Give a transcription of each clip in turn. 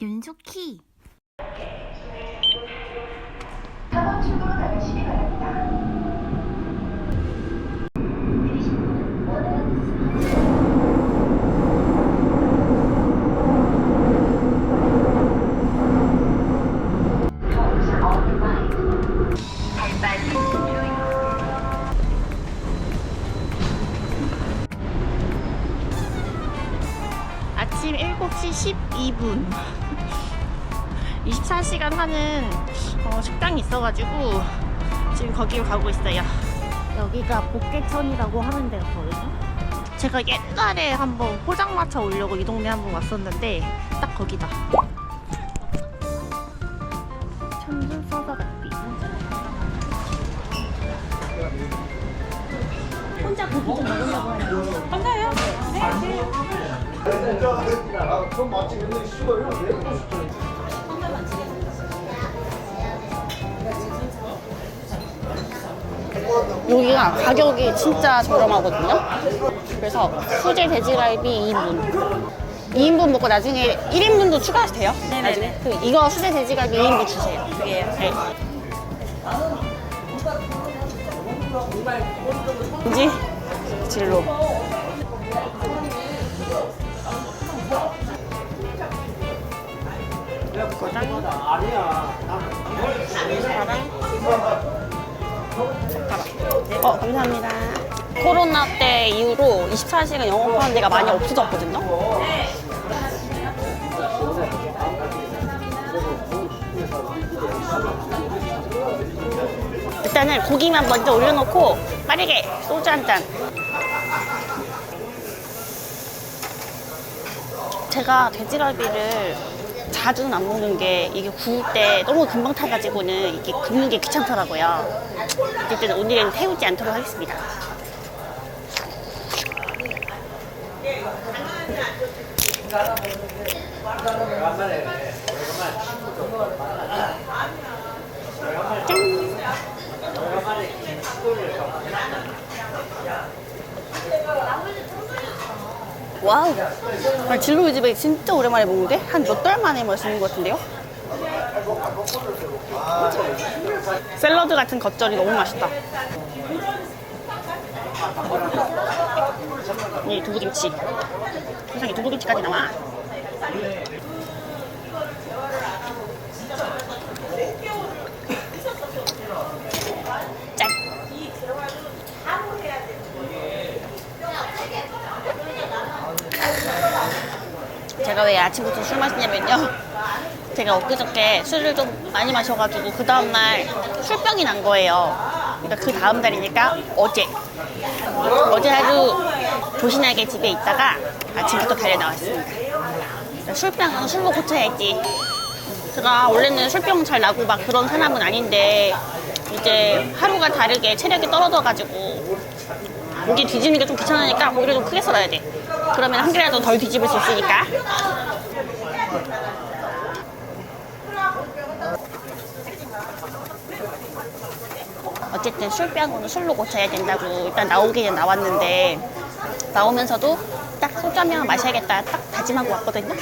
주의. 아침 7시 12분 24시간 하는 어, 식당이 있어가지고 지금 거기로 가고 있어요. 여기가 복개천이라고 하는 데였거든요? 제가 옛날에 한번 포장마차 오려고 이 동네 한번 왔었는데 딱 거기다. 천준 서사갈비 혼자 고기 좀 먹으려고 하요. 혼자요? 그럼 여기가 가격이 진짜 저렴하거든요. 그래서 수제 돼지갈비 2인분. 2인분 먹고 나중에 1인분도 추가해도 돼요? 나중에. 그 이거 수제 돼지갈비 2인분 주세요. 그게요. 네. 뭐지? 진로. 어, 감사합니다. 코로나 때 이후로 24시간 영업하는 데가 많이 없어졌거든요. 일단은 고기만 먼저 올려놓고 빠르게 소주 한 잔. 제가 돼지갈비를 자주는 안 먹는 게 이게 구울 때 너무 금방 타가지고는 이게 굽는 게 귀찮더라고요. 어쨌든 오늘은 태우지 않도록 하겠습니다. 짠! 와우! 아, 진로이 집에 진짜 오랜만에 먹는데? 한 몇 달 만에 마시는 것 같은데요? 샐러드 같은 겉절이 너무 맛있다. 이 두부김치. 세상에 두부김치까지 나와. 제가 왜 아침부터 술 마시냐면요. 제가 엊그저께 술을 좀 많이 마셔가지고 그 다음날 술병이 난 거예요. 그러니까 그 다음 날이니까 어제. 어제 하루 조신하게 집에 있다가 아침부터 달려 나왔습니다. 술병은 술로 고쳐야지. 제가 원래는 술병 잘 나고 막 그런 사람은 아닌데 이제 하루가 다르게 체력이 떨어져가지고 고기 뒤집는 게 좀 귀찮으니까 고기를 좀 크게 썰어야 돼. 그러면 한 개라도 덜 뒤집을 수 있으니까. 어쨌든 술병으로 술로 고쳐야 된다고 일단 나오기는 나왔는데 나오면서도 딱 소주 한병 마셔야겠다 딱 다짐하고 왔거든요.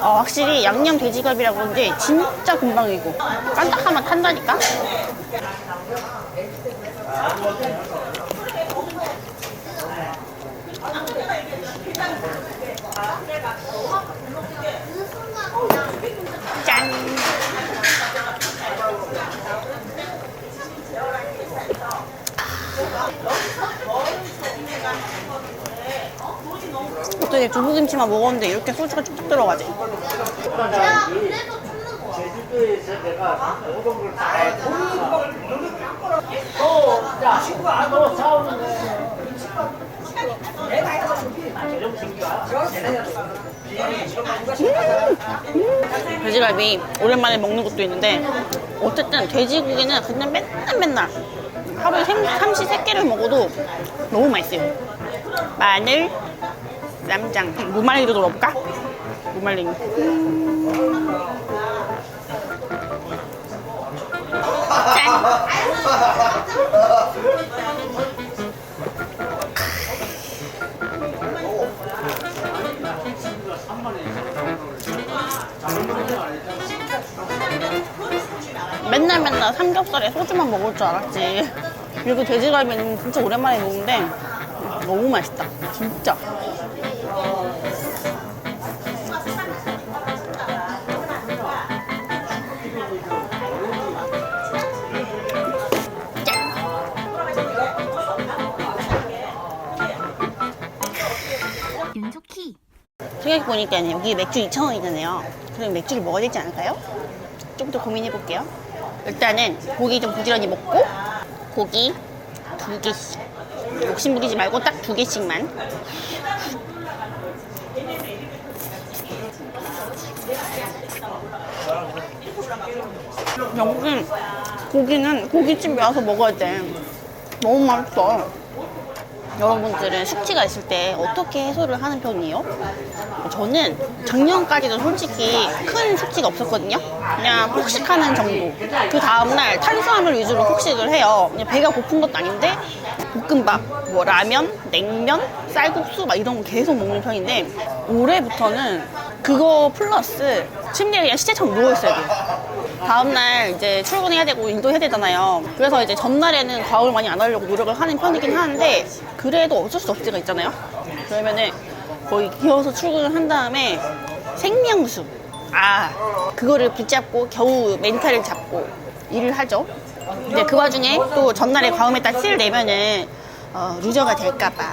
어, 확실히 양념 돼지갈비라고 그런지 진짜 금방이고 깐딱하면 탄다니까. 어떻게 두부김치만 먹었는데 이렇게 소주가 쭉쭉 들어가지? 제주도에서 내가 모든 걸다 너, 야, 친구가. 너 싸우는 데 돼지갈비 오랜만에 먹는 것도 있는데 어쨌든 돼지고기는 그냥 맨날 맨날 하루에 생, 삼시 세끼를 먹어도 너무 맛있어요. 마늘 쌈장 무말랭이도 넣어볼까? 무말랭이 짠 맨날 맨날 삼겹살에 소주만 먹을 줄 알았지. 그리고 돼지갈비는 진짜 오랜만에 먹는데 너무 맛있다. 진짜. 윤조키. 생각해보니까 여기 맥주 2,000원이잖아요. 그럼 맥주를 먹어야 되지 않을까요? 좀 더 고민해볼게요. 일단은 고기 좀 부지런히 먹고 고기 두 개씩. 욕심 부리지 말고 딱 두 개씩만. 여기 고기는 고깃집에 와서 먹어야 돼. 너무 맛있어. 여러분들은 숙취가 있을 때 어떻게 해소를 하는 편이에요? 저는 작년까지도 솔직히 큰 숙취가 없었거든요. 그냥 폭식하는 정도. 그 다음날 탄수화물 위주로 폭식을 해요. 그냥 배가 고픈 것도 아닌데 볶음밥, 뭐 라면, 냉면, 쌀국수 막 이런 거 계속 먹는 편인데 올해부터는 그거 플러스 침대에 그냥 시체처럼 누워있어야 돼요. 다음날 이제 출근해야 되고 일도 해야 되잖아요. 그래서 이제 전날에는 과음을 많이 안 하려고 노력을 하는 편이긴 하는데 그래도 어쩔 수 없을 때가 있잖아요. 그러면은 거의 기어서 출근을 한 다음에 생명수. 아, 그거를 붙잡고 겨우 멘탈을 잡고 일을 하죠. 근데 그 와중에 또 전날에 과음에다 티를 내면은 어, 루저가 될까봐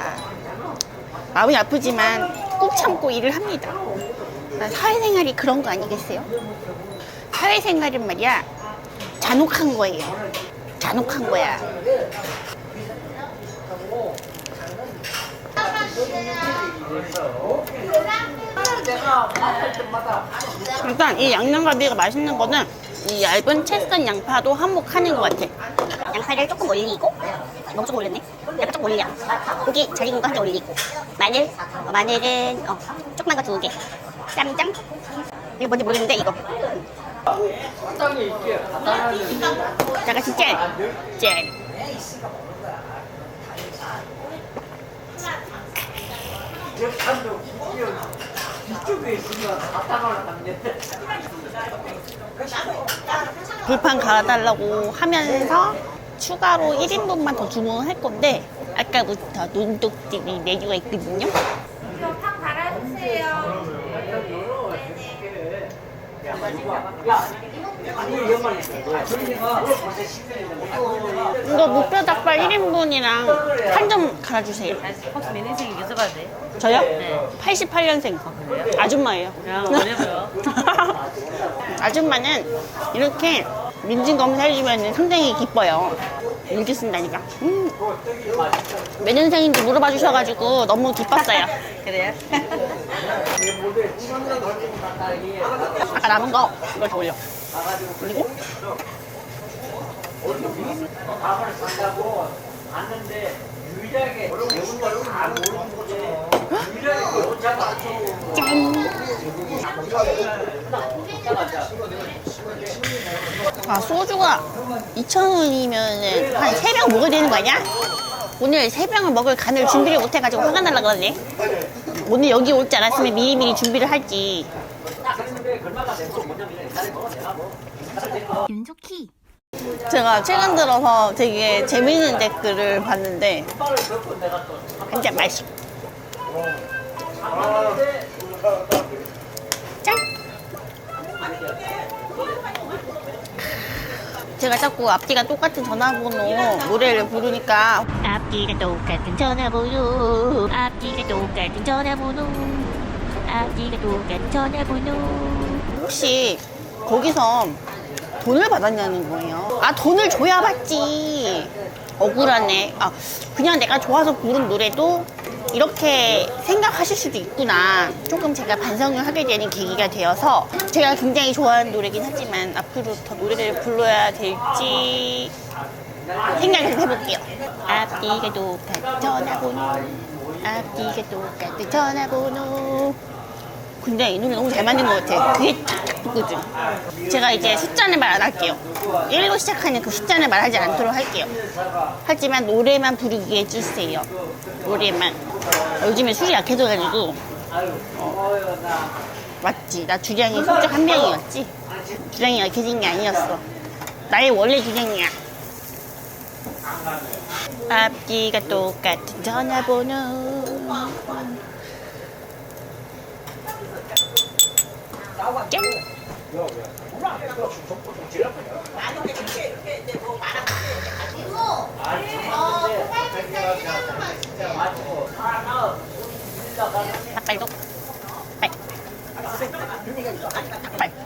마음이 아프지만 꾹 참고 일을 합니다. 사회생활이 그런 거 아니겠어요? 사회생활은 말이야 잔혹한 거예요. 잔혹한 거야. 일단 이 양념갈비가 맛있는 거는 이 얇은 채썬 양파도 한몫하는 것 같아. 양파를 조금 올리고 너무 조금 올렸네. 약간 조금 올려. 고기 잘 익은 거 한 개 올리고 마늘 어, 마늘은 어, 조그만 거 두 개. 쌈장 이거 뭔지 모르겠는데 이거. 잠깐 진짜 짠. 불판 갈아달라고 하면서 추가로 1인분만 더 주문을 할 건데 아까부터 눈독들이 메뉴가 있거든요. 이거 목표 닭발 1인분이랑 한점 갈아주세요. 혹시 몇 년생이 여쭤봐도 돼? 저요? 88년생. 아줌마예요. 야, 어려워요. 아줌마는 이렇게 민증 검사해주면 상당히 기뻐요. 일기 쓴다니까. 음. 몇 년생인지 물어봐 주셔가지고 너무 기뻤어요. 그래요? 아까 남은 거 이걸 더 올려. 그리고 밥을 다아 소주가 2,000원이면은 한 3병 먹어야 되는 거 아니야? 오늘 3병을 먹을 간을 준비를 못 해가지고 화가 날라 그러네. 오늘 여기 올 줄 알았으면 미리미리 준비를 할지. 윤조키. 제가 최근 들어서 되게 재밌는 댓글을 봤는데 한잔 마시. 짠. 제가 자꾸 앞뒤가 똑같은 전화번호 노래를 부르니까 앞뒤가 똑같은 전화번호. 앞 뒤가 똑같은 전화번호. 앞뒤가 똑같은 전화번호. 혹시 거기서 돈을 받았냐는 거예요. 아, 돈을 줘야 받지. 억울하네. 아, 그냥 내가 좋아서 부른 노래도 이렇게 생각하실 수도 있구나. 조금 제가 반성을 하게 되는 계기가 되어서 제가 굉장히 좋아하는 노래긴 하지만 앞으로 더 노래를 불러야 될지 생각을 해볼게요. 앞뒤가 똑같은 전화번호. 앞뒤가 똑같은 전화번호. 근데 이 노래 너무 잘 만든 것 같아. 그게 탁탁 붙거든. 제가 이제 숫자는 말 안 할게요. 1로 시작하는 그 숫자는 말하지 않도록 할게요. 하지만 노래만 부르게 해주세요. 노래만. 요즘에 술이 약해져가지고. 어. 맞지. 나 주량이 솔직 한 명이었지. 주량이 약해진 게 아니었어. 나의 원래 기능이야. 앞뒤가 똑같은 전화번호. 짠! 닭발도 닭발 닭발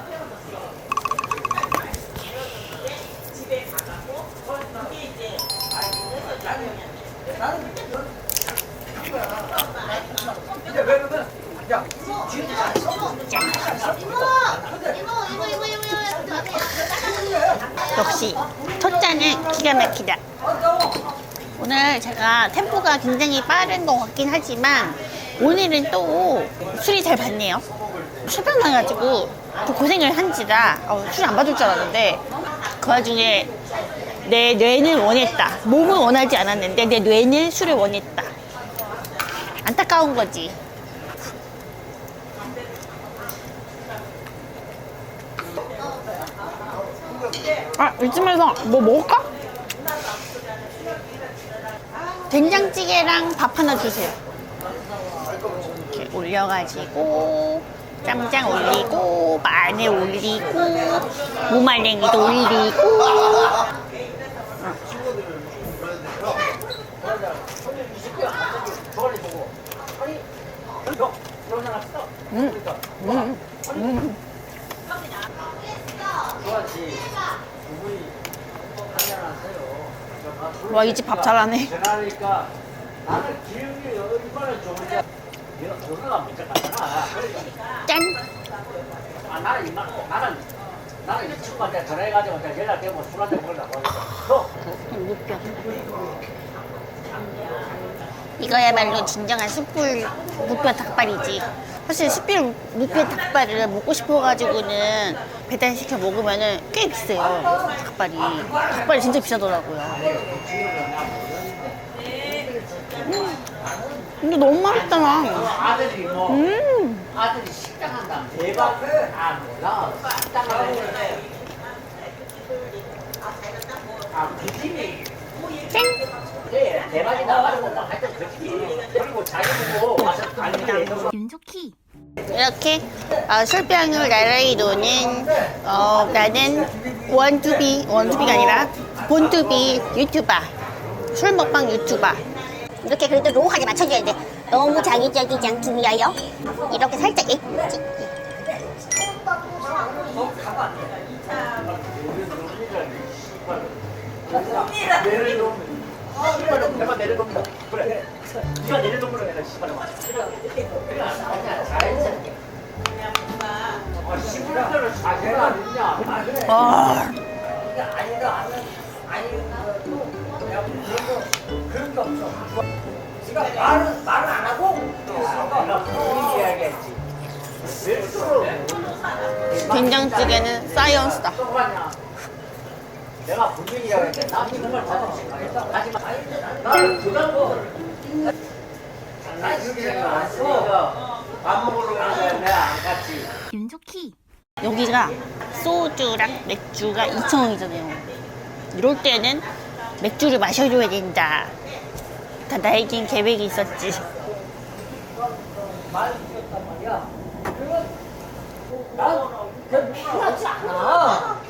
역시 첫 잔은 기가 막히다 오늘 제가 템포가 굉장히 빠른 것 같긴 하지만 오늘은 또 술이 잘 받네요. 술병 나가지고 또 고생을 한지라 어, 술안 받을 줄 알았는데 그 와중에 내 뇌는 원했다. 몸은 원하지 않았는데 내 뇌는 술을 원했다. 안타까운 거지. 아, 이쯤에서 뭐 먹을까? 된장찌개랑 밥 하나 주세요. 이렇게 올려가지고 쌈장 올리고 마늘 올리고 무말랭이도 올리고 음, 음, 음. 와, 이 집 밥 잘하네. 나는 얼마나. 짠! 아 나는 이만 나는 나는 이 친구한테 전화해가지고 내가 연락되면 술 한잔 먹으려고 너 무뼈. 이거야말로 진정한 숯불 무뼈 닭발이지. 사실 숯불 무뼈 닭발을 먹고 싶어가지고는 배달시켜 먹으면은 꽤 비싸요. 닭발이. 닭발이 진짜 비싸더라고요. 음. 근데 너무 뭐 음. 짠! 네, 대박이 나가지고 막 하여튼 그 집이 그리고 자기 보고 와서 윤석희. 이렇게 어, 술병을 나란히 노는 어, 나는 원투비 원투비가 아니라 본투비 유튜버 술 먹방 유튜버 이렇게 그래도 로우하게 맞춰줘야 돼. 너무 자기적이지 않기 위하여 이렇게 살짝 엣지. 내려놓으면 씨발로 내가 내려놓는다. 그래. 네가 내려놓으면 내가 씨발로. 자연스럽게. 아 씨발로 자기가 아니냐. 아. 아, 아니다 또 내가 그런 게 없어. 네가 말은 말을 안 하고. 왜 서로 된장찌개는 사이언스다? 내가 분명히 이야기했지. 나 이놈을 자존심 가겠다. 하지만 나는 그런 거. 장난치지 않았어. 밥 먹으러 가는 내가 안 갔지. 윤석희. 여기가 소주랑 맥주가 2,000원이잖아요 이럴 때는 맥주를 마셔줘야 된다 다 나에겐 계획이 있었지 말 듣겠단 말이야. 그건 난그 필요하지 않아.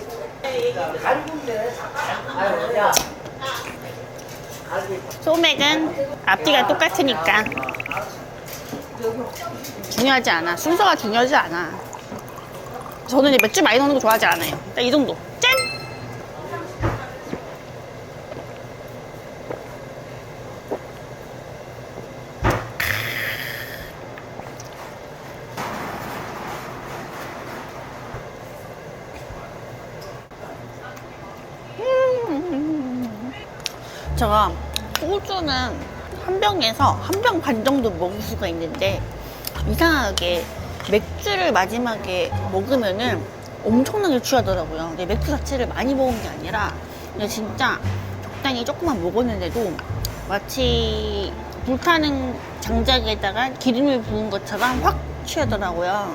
소맥은 앞뒤가 똑같으니까 중요하지 않아. 순서가 중요하지 않아. 저는 맥주 많이 넣는 거 좋아하지 않아요. 딱 이 정도. 짠! 제가 소주는 한 병에서 한 병 반 정도 먹을 수가 있는데 이상하게 맥주를 마지막에 먹으면은 엄청나게 취하더라고요. 근데 맥주 자체를 많이 먹은 게 아니라 그냥 진짜 적당히 조금만 먹었는데도 마치 불타는 장작에다가 기름을 부은 것처럼 확 취하더라고요.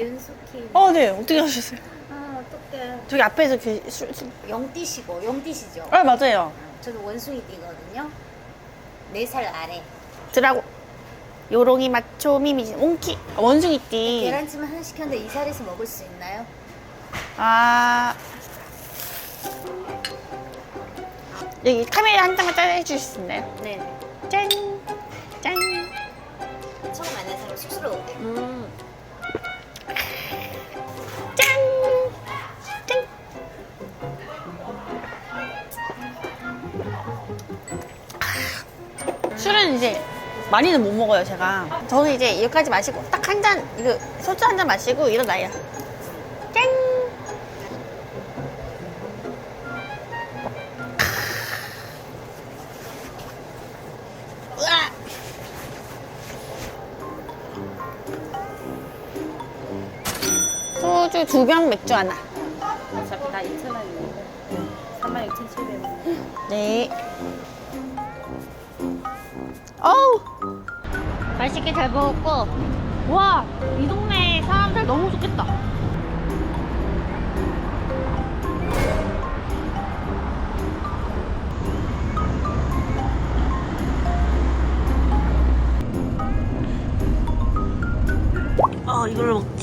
어떡해. 어, 네. 어떻게 하셨어요? 아, 어떡해. 저기 앞에서 그 술, 술. 영띠시고, 영띠시죠? 아, 맞아요. 저도 원숭이띠거든요. 4살 아래. 드라고. 요롱이 마초 미미 몽키 원숭이띠. 계란찜 하나 시켰는데 이 자리에서 먹을 수 있나요? 아 여기 카메라 한 장만 짜해 주실 수 있나요? 네. 짠, 짠. 처음 만난 사람 쑥스러운데. 음. 술은 이제 많이는 못 먹어요 제가. 저는 이제 여기까지 마시고 딱 한 잔, 이거 소주 한 잔 마시고 일어나요. 짠. 소주 두 병, 맥주 하나. 어차피 다 2,000원이니까 36,700원. 네. 어우. 맛있게 잘 먹었고. 와 이 동네 사람들 너무 좋겠다. 아 이걸로 먹자.